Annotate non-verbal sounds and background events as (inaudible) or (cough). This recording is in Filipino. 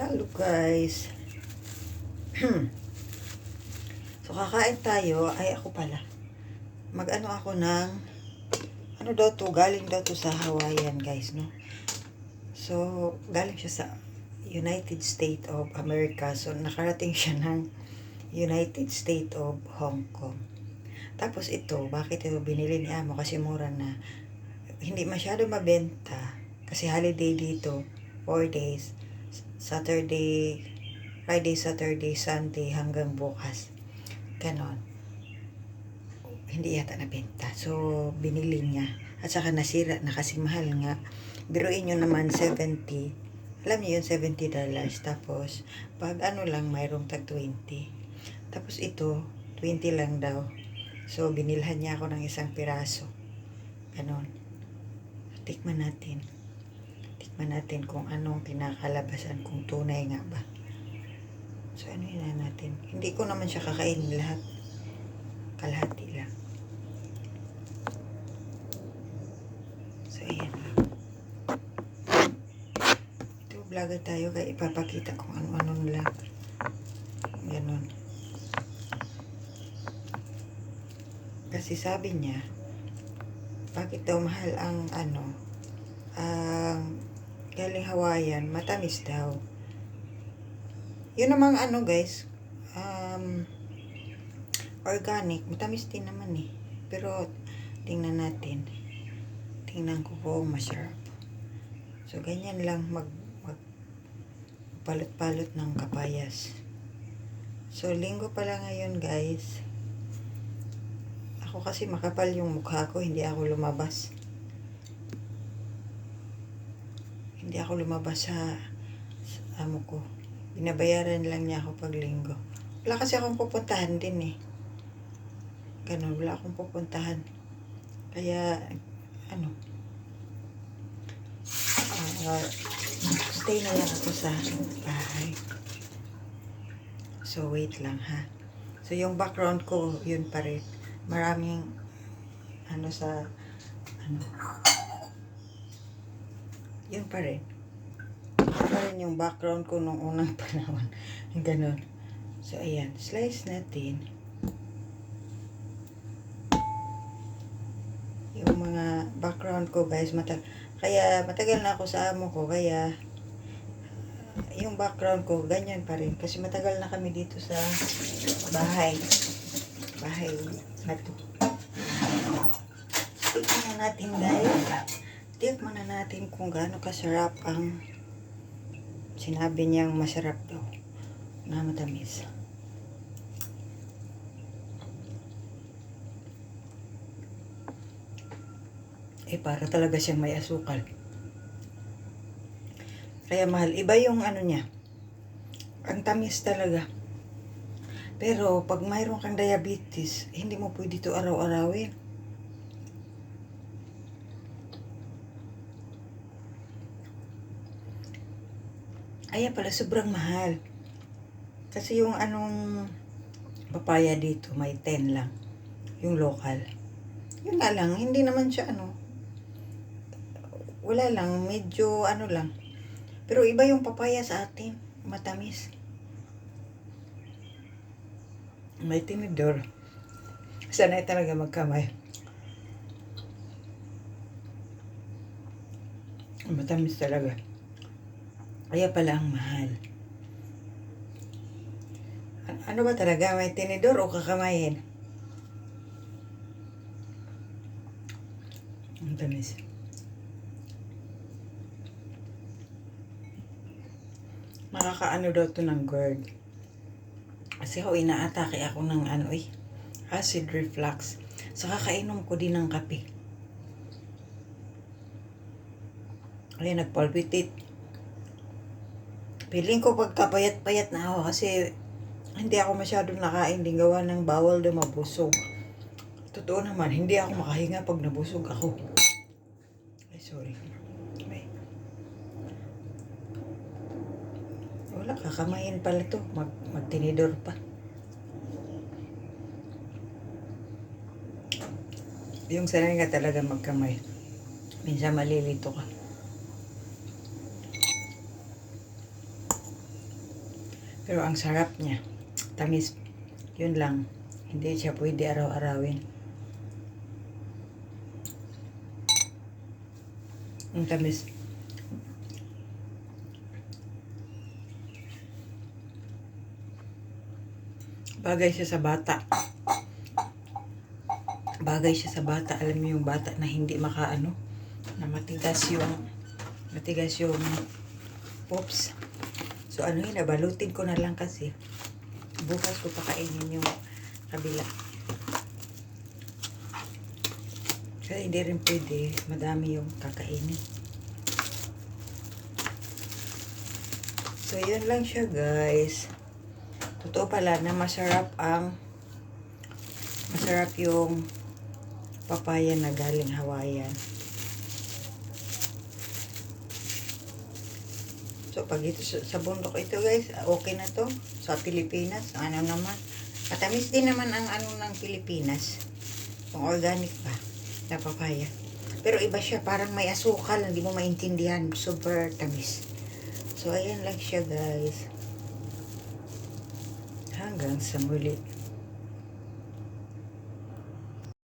Hello guys. (clears throat) so kakain tayo, ay ako pala. Mag-ano ako ng ano daw to, galing daw to sa Hawaiian guys, no? So, galing siya sa United States of America. So, nakarating siya ng United States of Hong Kong. Tapos ito, bakit ito binili ni Amo? Kasi mura na. Hindi masyado mabenta. Kasi holiday dito, 4 days. Saturday, Friday, Saturday, Sunday, hanggang bukas. Ganon. Hindi yata nabenta. So, binili niya. At saka nasira na kasi mahal nga. Biruin nyo naman 70. Alam niyo yun, 70 dollars. Tapos, pag ano lang, mayroong tag 20. Tapos ito, 20 lang daw. So, binilhan niya ako ng isang piraso. Ganon. Tikman natin. Tikman natin kung anong kinakalabasan, kung tunay nga ba. So, ano yun na natin? Hindi ko naman siya kakainin lahat. Kalahati lang. So, ayan. Ito, vlogger tayo kaya ipapakita kung ano-ano lang. Ganon. Kasi sabi niya, bakit daw mahal ang ano, ang galing Hawaiian, matamis daw. Yun namang ano guys, um, organic, matamis din naman eh. Pero, tingnan natin. Tingnan ko kung masarap. So, ganyan lang mag, mag palot-palot ng kapayas. So, linggo pala ngayon guys. Ako kasi makapal yung mukha ko, hindi ako lumabas. Hindi ako lumabas sa, sa amo ko. Binabayaran lang niya ako pag linggo. Wala kasi akong pupuntahan din eh. Ganun, wala akong pupuntahan. Kaya, ano, ah, stay na lang ako sa bahay. So, wait lang ha. So, yung background ko, yun pa rin. Maraming, ano sa, ano, yun pa rin. Yun pa rin yung background ko nung unang (laughs) panahon. Ganun. So, ayan. Slice natin. Yung mga background ko, guys, mata kaya matagal na ako sa amo ko, kaya yung background ko, ganyan pa rin. Kasi matagal na kami dito sa bahay. Bahay na to. Tikman na natin, guys. Tikman na natin kung gaano kasarap ang sinabi niyang masarap daw na matamis. Eh, para talaga siyang may asukal. Kaya mahal. Iba yung ano niya. Ang tamis talaga. Pero pag mayroon kang diabetes, hindi mo pwede ito araw-arawin. Kaya pala sobrang mahal. Kasi yung anong papaya dito, may 10 lang. Yung local. Yun nga lang, hindi naman siya ano. Wala lang, medyo ano lang. Pero iba yung papaya sa atin. Matamis. May tinidor. Sanay talaga magkamay. Matamis talaga. Kaya pala ang mahal. Ano ba talaga? May tinidor o kakamayin? Ang tamis. Makakaano daw to ng GERD. Kasi ho, inaatake ako ng ano eh, acid reflux. Sa kakainom ko din ng kape. Kaya nagpalpitate. Piling ko pagkapayat-payat na ako kasi hindi ako masyadong nakain din gawa ng bawal na mabusog. Totoo naman, hindi ako makahinga pag nabusog ako. Ay, sorry. May. Wala, kakamayin pala to. Mag, magtinidor pa. Yung sanay nga talaga magkamay. Minsan malilito ka. Pero ang sarap niya. Tamis. Yun lang. Hindi siya pwede araw-arawin. Ang tamis. Bagay siya sa bata. Bagay siya sa bata. Alam mo yung bata na hindi makaano, na matigas yung, matigas yung pops. So ano yun, nabalutin ko na lang kasi. Bukas ko pakainin yung kabila. Kasi hindi rin pwede, madami yung kakainin. So, yun lang siya guys. Totoo pala na masarap ang masarap yung papaya na galing Hawaiian. So, pag ito sa, sa bundok ito guys, okay na to. Sa Pilipinas, ano naman. Matamis din naman ang ano ng Pilipinas. Kung organic pa na papaya. Pero iba siya, parang may asukal, hindi mo maintindihan. Super tamis. So, ayan lang siya guys. Hanggang sa muli.